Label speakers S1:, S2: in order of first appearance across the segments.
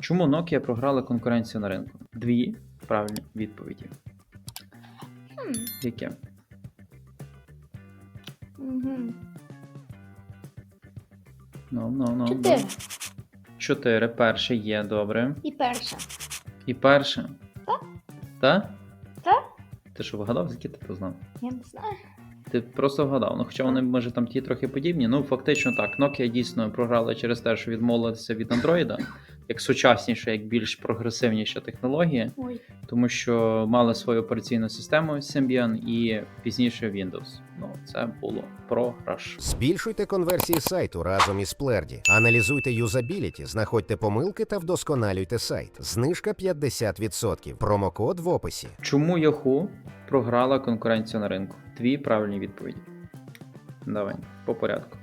S1: Чому Nokia програла конкуренцію на ринку? Дві правильні відповіді.
S2: Хм.
S1: Яке?
S2: Угу.
S1: Ну, ну, ну.
S2: Чотири.
S1: ну. Чотири. Перше є, добре.
S2: І перша.
S1: І перше.
S2: Так.
S1: Так?
S2: Так.
S1: Ти що вгадав, звідки ти це знав?
S2: Я не знаю.
S1: Ти просто вгадав. Ну, хоча вони, може, там ті трохи подібні. Ну, фактично так. Nokia дійсно програла через те, що відмовилися від Android, як сучасніша, як більш прогресивніша технологія,
S2: Ой.
S1: тому що мали свою операційну систему Symbian і пізніше Windows. Ну, це було програш.
S3: Збільшуйте конверсії сайту разом із Плерді. Аналізуйте юзабіліті, знаходьте помилки та вдосконалюйте сайт. Знижка 50%. Промокод в описі.
S1: Чому Yahoo програла конкуренцію на ринку? Дві правильні відповіді. Давай, по порядку.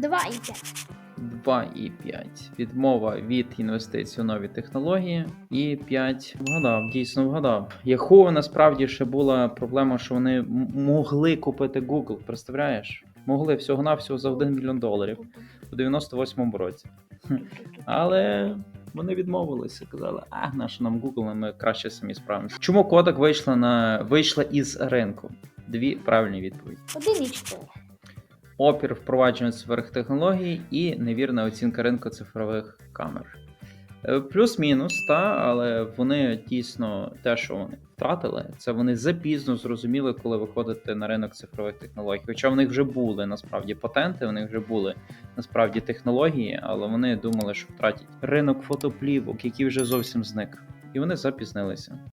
S2: П'ять.
S1: 2,5. Відмова від інвестицій у нові технології. І 5. Вгадав, дійсно вгадав. Yahoo насправді ще була проблема, що вони могли купити Google. Представляєш? Могли всього-навсього за 1 мільйон доларів у 98-му році. Але вони відмовилися, казали, а наш нам Google, ми краще самі справимося. Чому Kodak вийшла на вийшла із ринку? Дві правильні відповіді.
S2: Один і чотири.
S1: Опір впровадження цифрових технологій і невірна оцінка ринку цифрових камер. Е, Плюс-мінус, та, але вони дійсно те, що вони втратили, це вони запізно зрозуміли, коли виходити на ринок цифрових технологій. Хоча в них вже були насправді патенти, в них вже були насправді технології, але вони думали, що втратять ринок фотоплівок, який вже зовсім зник. І вони запізнилися.